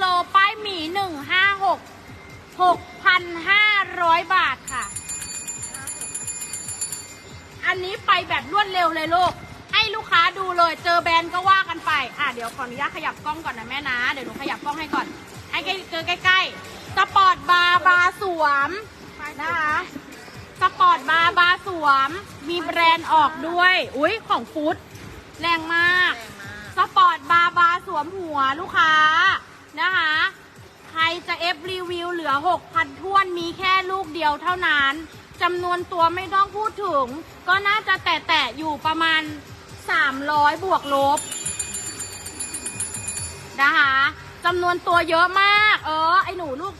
โลป้ายหมีหนึ่งห้าหกหกพันห้าร้อยบาทค่ะ อันนี้ไปแบบรวดเร็วเลยลูก ให้ลูกค้าดูเลยเจอแบรนด์ก็ว่ากันไป อะเดี๋ยวขออนุญาตขยับกล้องก่อนนะแม่นะ เดี๋ยวหนูขยับกล้องให้ก่อน ให้ใกล้เจอใกล้ๆ สปอร์ตบาร์บาร์สวมนะคะ สปอร์ตบาร์บาร์สวม มีแบรนด์ออกด้วย อุ้ยของฟุตแรงมาก สปอร์ตบาร์บาร์สวมหัวลูกค้า นะคะ ใครจะเอฟรีวิวเหลือ 6,000ท้วนมีแค่ลูกเดียวเท่านั้นจำนวนตัวไม่ต้องพูดถึง ก็น่าจะแตะๆอยู่ประมาณ 300 บวกลบนะคะจำนวนตัวเยอะมาก เออ ไอหนูลูก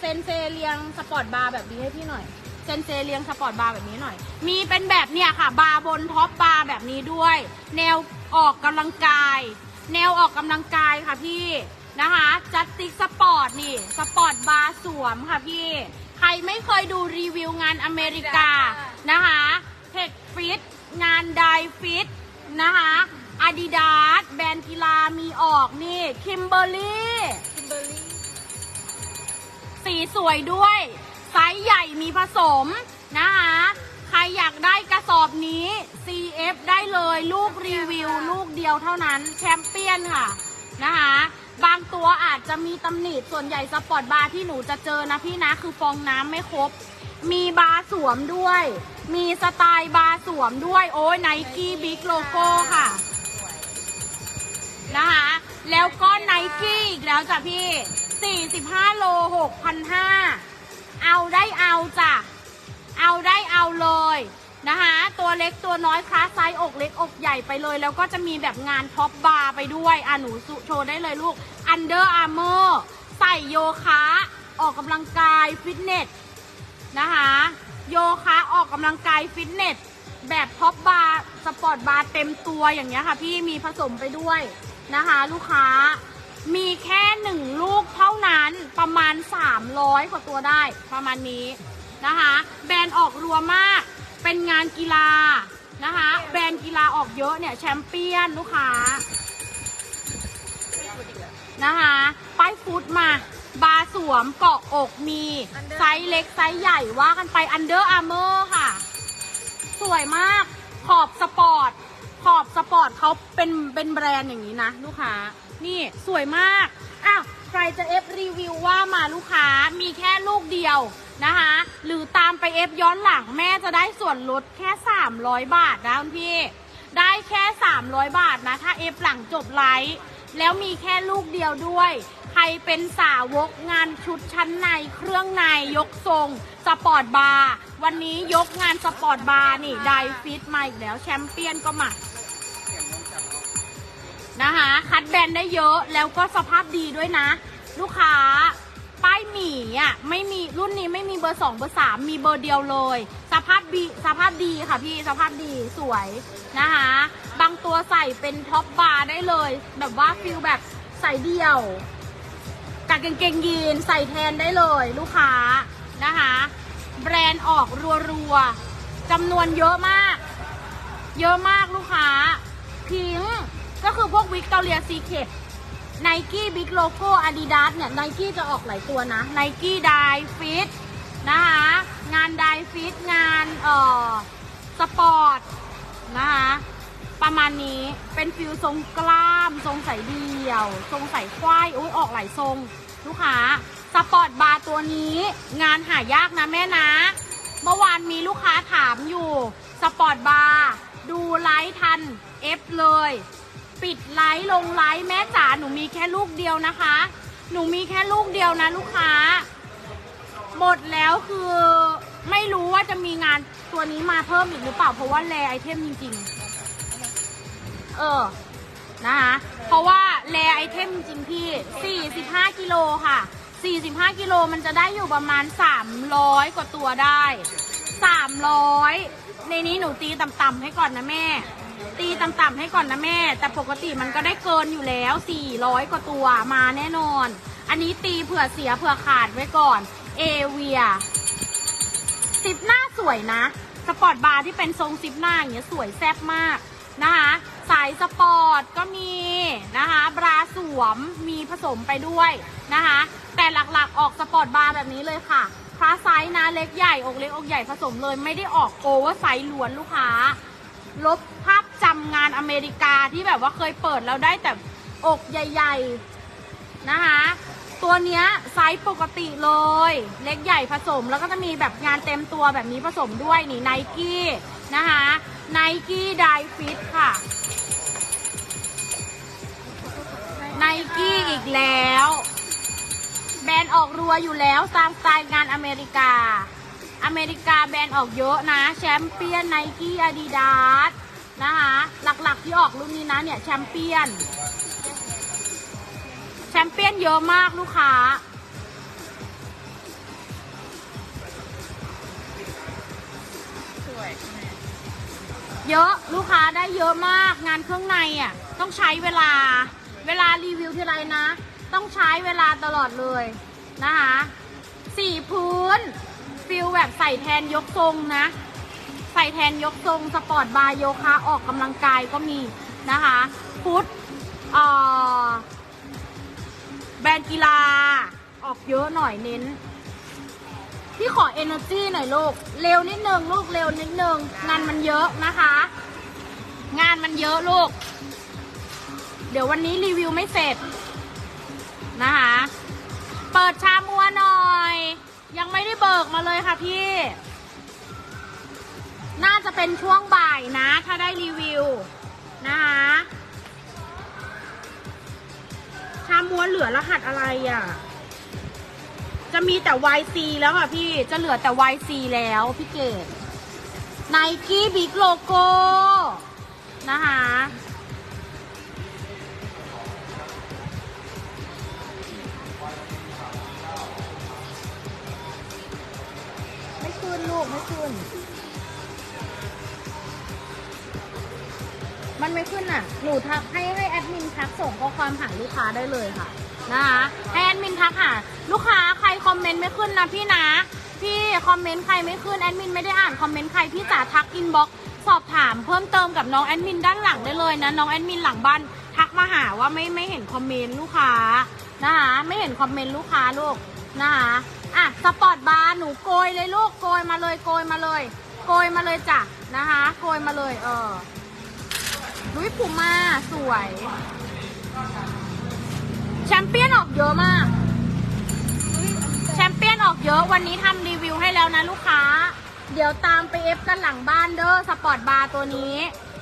เซนเซเลียงสปอร์ตบาร์แบบนี้ให้พี่หน่อย เซนเซเลียงสปอร์ตบาร์แบบนี้หน่อย มีเป็นแบบเนี่ยค่ะ บาร์บนท็อปบาร์แบบนี้ด้วย แนวออกกำลังกาย แนวออกกำลังกายค่ะพี่ นะคะจัดติกสปอร์ตนี่ สปอร์ตบาร์สวมค่ะพี่ ใครไม่เคยดูรีวิวงานอเมริกานะคะเทคฟิตงานไดฟิตนะคะอาดิดาสแบรนด์กีฬามีออกนี่คิมเบอร์รี่คิมเบอร์รี่สีสวยด้วย ไซส์ใหญ่มีผสมนะคะใครอยากได้กระสอบนี้ CF ได้เลยลูกรีวิว ลูกเดียวเท่านั้นแชมเปี้ยนค่ะนะคะ บางตัวอาจจะมีตำหนิส่วนใหญ่สปอร์ตบาร์ที่หนูจะเจอนะพี่นะคือฟองน้ำไม่ครบ มีบาร์สวมด้วย มีสไตล์บาร์สวมด้วยโอ้ยไนกี้บิ๊กโลโก้ค่ะนะคะ แล้วก็ไนกี้อีกแล้วจ้ะพี่ 45 โล 6,500 เอาได้เอาจ้ะ เอาได้เอาเลยนะคะ ตัวเล็กตัวน้อยคลาสไซส์อกเล็กอกใหญ่ไปเลย แล้วก็จะมีแบบงานท็อปบาร์ไปด้วยอะหนูสุโชว์ได้เลยลูก Under Armour ใส่โยคะออกกำลังกายฟิตเนสนะคะโยคะออกกำลังกายฟิตเนสแบบท็อปบาร์สปอร์ตบาร์เต็มตัวอย่างเงี้ยค่ะพี่มีผสมไปด้วยนะคะลูกค้ามีแค่หนึ่งลูกเท่านั้นประมาณ 300 กว่าตัวได้ประมาณนี้นะคะแบรนด์ออกรัวมาก เป็นงานกีฬานะคะ แบรนด์กีฬาออกเยอะเนี่ยแชมเปี้ยนลูกค้านะคะป้ายฟุตมา บาสวมเกาะอกมี ไซส์เล็กไซส์ใหญ่ว่ากันไป Under Armour ค่ะ สวยมากขอบสปอร์ต ขอบสปอร์ตเขาเป็นเป็นแบรนด์อย่างนี้นะ ลูกค้า นี่สวยมาก อ้าว ใครจะเอฟรีวิวว่ามาลูกค้ามีแค่ลูกเดียว นะคะ หรือตามไปเอฟย้อนหลังแม่จะได้ส่วนลดแค่ 300 บาทนะคุณพี่ ได้แค่ 300 บาทนะ ถ้าเอฟหลังจบไลฟ์แล้วมีแค่ลูกเดียวด้วย ใครเป็นสาวกงานชุดชั้นในเครื่องในยกทรงสปอร์ตบาร์วันนี้ยกงานสปอร์ตบาร์นี่ไดฟิตมาอีกแล้วแชมเปี้ยนก็มานะคะ คัดแบนได้เยอะแล้วก็สภาพดีด้วยนะ ลูกค้า หมีอะไม่มีรุ่นนี้ไม่มีเบอร์สองเบอร์สามมีเบอร์เดียวเลย สภาพดีสภาพดีค่ะพี่สภาพดีสวยนะคะ บางตัวใส่เป็นท็อปบาร์ได้เลย แบบว่าฟิลแบบใส่เดี่ยวกับกางเกงยีนใส่แทนได้เลยลูกค้านะคะ แบรนด์ออกรัวๆจำนวนเยอะมาก เยอะมากลูกค้าพิงก็คือพวกวิกตอเรียซีเคท ไนกี้บิ๊กโลโก้อาดิดาสเนี่ยไนกี้จะออกหลายตัวนะไนกี้ไดฟิตนะคะงานไดฟิตงานเอ่อสปอร์ตนะคะประมาณนี้เป็นฟิลทรงกล้าม ทรงใส่เดี่ยว ทรงใส่ควายอุ้ยออกหลายทรง ลูกค้าสปอร์ตบาร์ตัวนี้ งานหายากนะแม่นะ เมื่อวานมีลูกค้าถามอยู่ สปอร์ตบาร์ดูไลฟ์ทันเอฟเลย ปิดไลฟ์ลงไลฟ์แม่จ๋าหนูมีแค่ลูกเดียวนะคะ หนูมีแค่ลูกเดียวนะลูกค้า หมดแล้วคือไม่รู้ว่าจะมีงานตัวนี้มาเพิ่มอีกหรือเปล่าเพราะว่าแรไอเทมจริงๆ เออนะคะเพราะว่าแรไอเทมจริงพี่ 45 กิโลค่ะ 45 กิโลมันจะได้อยู่ประมาณ 300 กว่าตัวได้ 300 ในนี้หนูตีต่ำๆให้ก่อนนะแม่ ตีต่ำๆให้ก่อนนะแม่ แต่ปกติมันก็ได้เกินอยู่แล้ว 400 กว่าตัวมาแน่นอน อันนี้ตีเผื่อเสียเผื่อขาดไว้ก่อนเอเวียซิปหน้าสวยนะสปอร์ตบาร์ที่เป็นทรงซิปหน้าอย่างเงี้ยสวยแซ่บมากนะคะสายสปอร์ตก็มีนะคะบราสวมมีผสมไปด้วยนะคะแต่หลักๆออกสปอร์ตบาร์แบบนี้เลยค่ะคลาสไซส์นะเล็กใหญ่อกเล็กอกใหญ่ผสมเลย ไม่ได้ออกโอเวอร์ไซส์ล้วนลูกค้า ลบภาพ จำงานอเมริกาที่แบบว่าเคยเปิดแล้วได้แต่อกใหญ่ๆนะคะ ตัวเนี้ยไซส์ปกติเลย เล็กใหญ่ผสมแล้วก็จะมีแบบงานเต็มตัวแบบนี้ผสมด้วยนี่ไนกี้นะคะไนกี้ไดฟิตค่ะไนกี้อีกแล้ว แบรนด์ออกรัวอยู่แล้วตามสไตล์งานอเมริกา อเมริกาแบรนด์ออกเยอะนะ แชมเปี้ยนไนกี้อาดิดาส นะคะ หลักๆที่ออกรุ่นนี้นะเนี่ยแชมเปี้ยน แชมเปี้ยนเยอะมากลูกค้า สวยเยอะลูกค้าได้เยอะมากงานเครื่องในอะต้องใช้เวลาเวลารีวิวทีไรนะ ต้องใช้เวลาตลอดเลยนะคะสี่พื้นฟิลแบบใส่แทนยกทรงนะ ใส่แทนยกทรงสปอร์ตบาร์โยคะออกกำลังกายก็มีนะคะฟุตแบรนด์กีฬาออกเยอะหน่อยเน้น พี่ขอ energy หน่อยลูก เร็วนิดนึงลูกเร็วนิดนึงงานมันเยอะนะคะ งานมันเยอะลูก เดี๋ยววันนี้รีวิวไม่เสร็จนะคะ เปิดชามัวหน่อย ยังไม่ได้เบิกมาเลยค่ะพี่ น่าจะเป็นช่วงบ่ายนะ ถ้าได้รีวิวนะคะชามัวนเหลือรหัสอะไรอะ จะมีแต่ YC แล้วค่ะพี่ จะเหลือแต่ YC แล้วพี่เกด Nike Big Logo นะคะไม่ขึ้นลูกไม่ขึ้น มันไม่ขึ้นอะ หนูทักให้ให้แอดมินทักส่งข้อความหาลูกค้าได้เลยค่ะนะคะให้แอดมินทักหาลูกค้าใครคอมเมนต์ไม่ขึ้นนะพี่นะ พี่คอมเมนต์ใครไม่ขึ้นแอดมินไม่ได้อ่านคอมเมนต์ใครพี่จ๋าทักอินบ็อกสอบถามเพิ่มเติมกับน้องแอดมินด้านหลังได้เลยนะน้องแอดมินหลังบ้านทักมาหาว่าไม่ไม่เห็นคอมเมนต์ลูกค้านะคะไม่เห็นคอมเมนต์ลูกค้าลูกนะคะอะสปอร์ตบาร์หนูโกยเลยลูกโกยมาเลยโกยมาเลย โกยมาเลยจ้ะนะคะโกยมาเลยเออ ลุยพูมาสวย แชมเปี้ยนออกเยอะมาก แชมเปี้ยนออกเยอะวันนี้ทำรีวิวให้แล้วนะลูกค้า เดี๋ยวตามไปเอฟกันหลังบ้านเด้อสปอร์ตบาร์ตัวนี้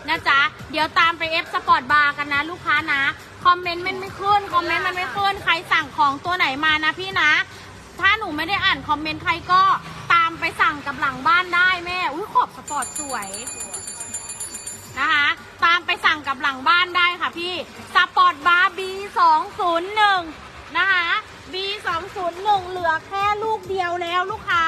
นะจ๊ะ เดี๋ยวตามไปเอฟสปอร์ตบาร์กันนะลูกค้านะ คอมเมนต์มันไม่ขึ้น คอมเมนต์มันไม่ขึ้น ใครสั่งของตัวไหนมานะพี่นะ ถ้าหนูไม่ได้อ่านคอมเมนต์ใครก็ตามไปสั่งกับหลังบ้านได้แม่ อุ้ยขอบสปอร์ตสวย นะคะ ตามไปสั่งกับหลังบ้านได้ค่ะพี่สปอร์ตบาร์ B 2 0 1 นะคะ B 2 0 1 เหลือแค่ลูกเดียวแล้วลูกค้า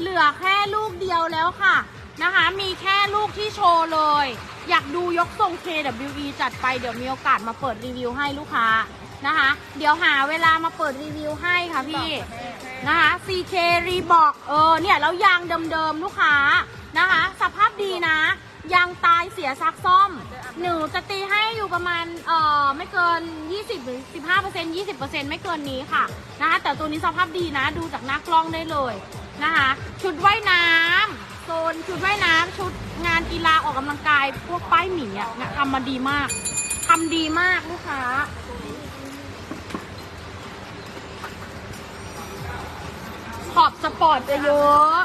เหลือแค่ลูกเดียวแล้วค่ะนะคะ มีแค่ลูกที่โชว์เลย อยากดูยกทรง KWE จัดไปเดี๋ยวมีโอกาสมาเปิดรีวิวให้ลูกค้านะคะ เดี๋ยวหาเวลามาเปิดรีวิวให้ค่ะพี่นะคะ CK Reebok เออเนี่ยแล้วยางเดิมๆลูกค้านะคะ สภาพดีนะ ยางตายเสียซักซ่อม หนูจะตีให้อยู่ประมาณเอ่อไม่เกิน 20หรือ15% 20%ไม่เกินนี้ค่ะนะคะแต่ตัวนี้สภาพดีนะดูจากหน้ากล้องได้เลยนะคะชุดว่ายน้ำโซนชุดว่ายน้ำชุดงานกีฬาออกกำลังกายพวกป้ายหมีอะเนี่ยทำมาดีมากทำดีมากลูกค้าขอบสปอร์ตจะเยอะ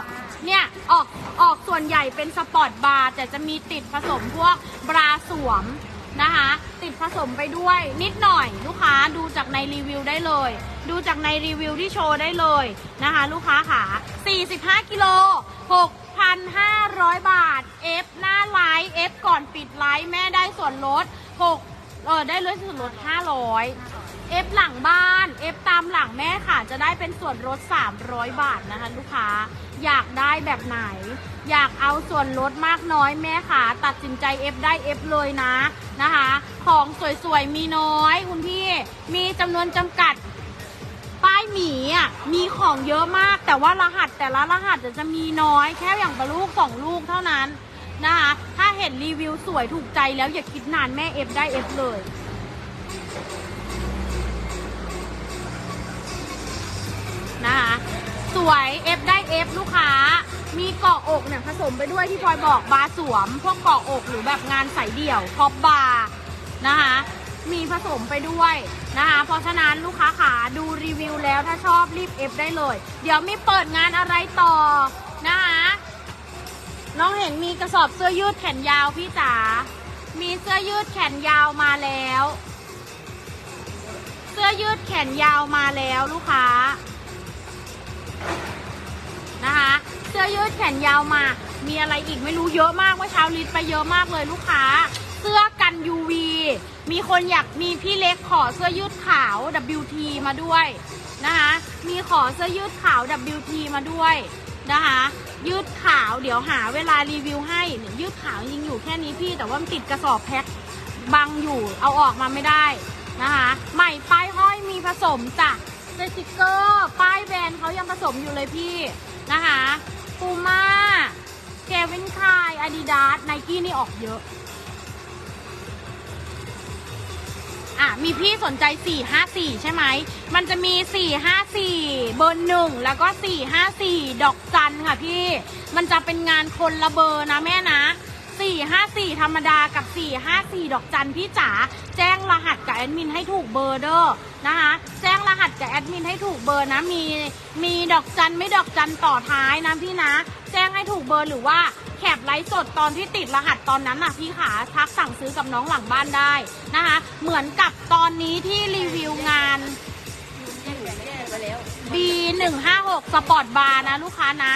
เนี่ย ออกออกส่วนใหญ่เป็นสปอร์ตบาร์แต่จะมีติดผสมพวกบราสวมนะคะ ติดผสมไปด้วยนิดหน่อยลูกค้าดูจากในรีวิวได้เลย ดูจากในรีวิวที่โชว์ได้เลยนะคะ ลูกค้าขา45กิโล6,500 บาท F หน้าไลฟ์ F ก่อนปิดไลฟ์แม่ได้ส่วนลด6เออได้ลดส่วนลด 500เอฟหลังบ้านเอฟตามหลังแม่ค่ะ จะได้เป็นส่วนลด300 บาทนะคะ ลูกค้า อยากได้แบบไหน อยากเอาส่วนลดมากน้อยแม่ค่ะตัดสินใจเอฟได้เอฟเลยนะนะคะ ของสวยๆมีน้อยคุณพี่มีจำนวนจำกัดป้ายหมีอะมีของเยอะมาก แต่ว่ารหัสแต่ละรหัสจะมีน้อยแค่อย่างปละลูกสองลูกเท่านั้นนะคะถ้าเห็นรีวิวสวยถูกใจแล้วอย่าคิดนานแม่เอฟได้เอฟเลยนะคะสวยเอฟได้ มีเกาะอกเนี่ยผสมไปด้วยที่พลอยบอกบาสวม พวกเกาะอกหรือแบบงานใส่เดี่ยวท็อปบาร์นะคะมีผสมไปด้วยนะคะเพราะฉะนั้นลูกค้าขาดูรีวิวแล้วถ้าชอบรีบเอฟได้เลย เดี๋ยวมีเปิดงานอะไรต่อนะคะน้องเห็นมีกระสอบเสื้อยืดแขนยาวพี่จ๋ามีเสื้อยืดแขนยาวมาแล้ว เสื้อยืดแขนยาวมาแล้วลูกค้า ขนยาวมา มีอะไรอีกไม่รู้เยอะมากเมื่อเช้าลิสต์ไปเยอะมากเลยลูกค้า เสื้อกัน UV มีคนอยากมีพี่เล็กขอเสื้อยืดขาว WT มาด้วยนะคะมีขอเสื้อยืดขาว WT มาด้วยนะคะยืดขาวเดี๋ยวหาเวลารีวิวให้เนี่ยยืดขาวจริงอยู่แค่นี้พี่แต่ว่ามันติดกระสอบแพ็คบังอยู่เอาออกมาไม่ได้นะคะใหม่ป้ายห้อยมีผสมจ้ะสติกเกอร์ ป้ายแบรนด์เขายังผสมอยู่เลยพี่นะคะ ปูม่าเควินคายอาดิดาสไนกี้นี่ออกเยอะ อะ มีพี่สนใจ 454 ใช่ไหม มันจะมี 454 เบอร์หนึ่งแล้วก็ 454 ดอกจันค่ะพี่ มันจะเป็นงานคนละเบอร์นะแม่นะ454 ธรรมดากับ 454 ดอกจันพี่จ๋าแจ้งรหัสกับแอดมินให้ถูกเบอร์เด้อนะคะแจ้ หัสกับแอดมินให้ถูกเบอร์นะ มีมีดอกจันไม่ดอกจันต่อท้ายนะพี่นะ แจ้งให้ถูกเบอร์หรือว่าแคปไลฟ์สดตอนที่ติดรหัสตอนนั้นน่ะพี่ขาทักสั่งซื้อกับน้องหลังบ้านได้นะคะ เหมือนกับตอนนี้ที่รีวิวงานว B 1 5 6 สปอร์ตบาร์นะลูกค้านะ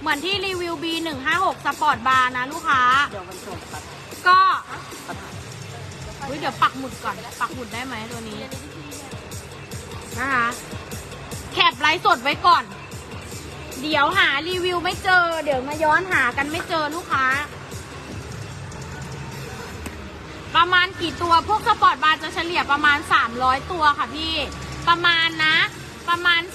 เหมือนที่รีวิว B 1 5 6 สปอร์ตบาร์นะลูกค้า ก็อุ๊ยเดี๋ยวปักหมุดก่อน ปักหมุดได้ไหมตัวนี้ นะคะ แคปไลฟ์สดไว้ก่อน เดี๋ยวหารีวิวไม่เจอ เดี๋ยวมาย้อนหากันไม่เจอลูกค้า ประมาณกี่ตัวพวกสปอร์ตบาร์จะเฉลี่ยประมาณ 300 ตัวค่ะพี่ ประมาณนะ ประมาณ 300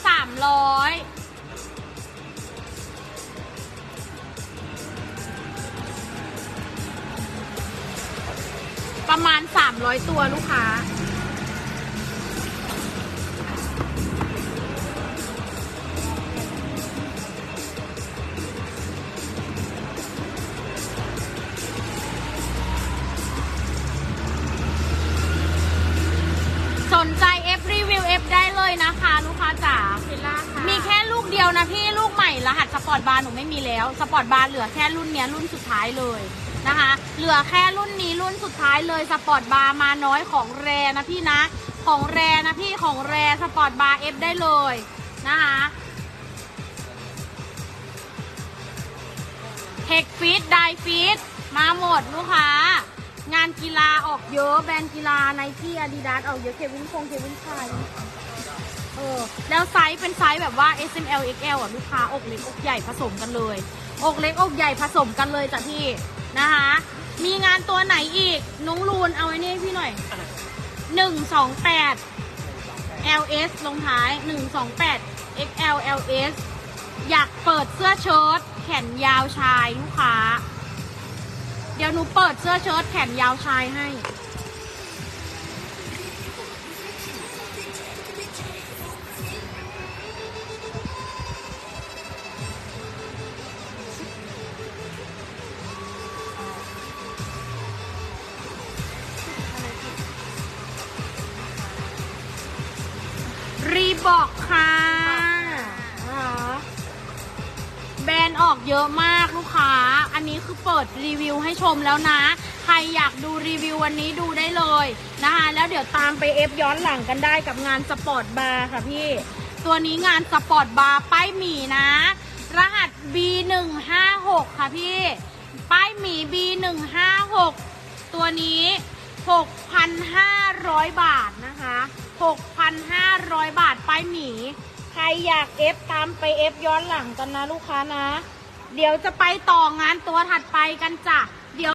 ประมาณ 300 ตัวลูกค้า รหัสสปอร์ตบาร์หนูไม่มีแล้ว สปอร์ตบาร์เหลือแค่รุ่นเนี้ยรุ่นสุดท้ายเลยนะคะ เหลือแค่รุ่นนี้รุ่นสุดท้ายเลยสปอร์ตบาร์มาน้อยของแรนะพี่นะ ของแรนะพี่ของแรสปอร์ตบาร์เอฟได้เลยนะคะเทคฟีดไดฟีดมาหมดลูกค้างานกีฬาออกเยอะแบรนด์กีฬาไนกี้อาดิดาสออกเยอะเควินคงเควินคาย ออ แล้วไซส์เป็นไซส์แบบว่า S M L X L อะลูกค้าอกเล็กอกใหญ่ผสมกันเลย อกเล็กอกใหญ่ผสมกันเลยจ้ะพี่นะคะ มีงานตัวไหนอีกน้องลูนเอาไว้นี่ให้พี่หน่อยหนึ่งสองแปด L S ลงท้ายหนึ่งสองแปด X L L S อยากเปิดเสื้อเชิ้ตแขนยาวชายลูกค้า เดี๋ยวหนูเปิดเสื้อเชิ้ตแขนยาวชายให้ นี้คือเปิดรีวิวให้ชมแล้วนะ ใครอยากดูรีวิววันนี้ดูได้เลยนะคะแล้วเดี๋ยวตามไปเอฟย้อนหลังกันได้กับงานสปอร์ตบาร์ค่ะพี่ ตัวนี้งานสปอร์ตบาร์ป้ายหมีนะ รหัส B156 ค่ะพี่ ป้ายหมี B156 ตัวนี้ 6,500 บาทนะคะ 6,500 บาทป้ายหมี ใครอยากเอฟตามไปเอฟย้อนหลังกันนะลูกค้านะ เดี๋ยวจะไปต่องานตัวถัดไปกันจ้ะ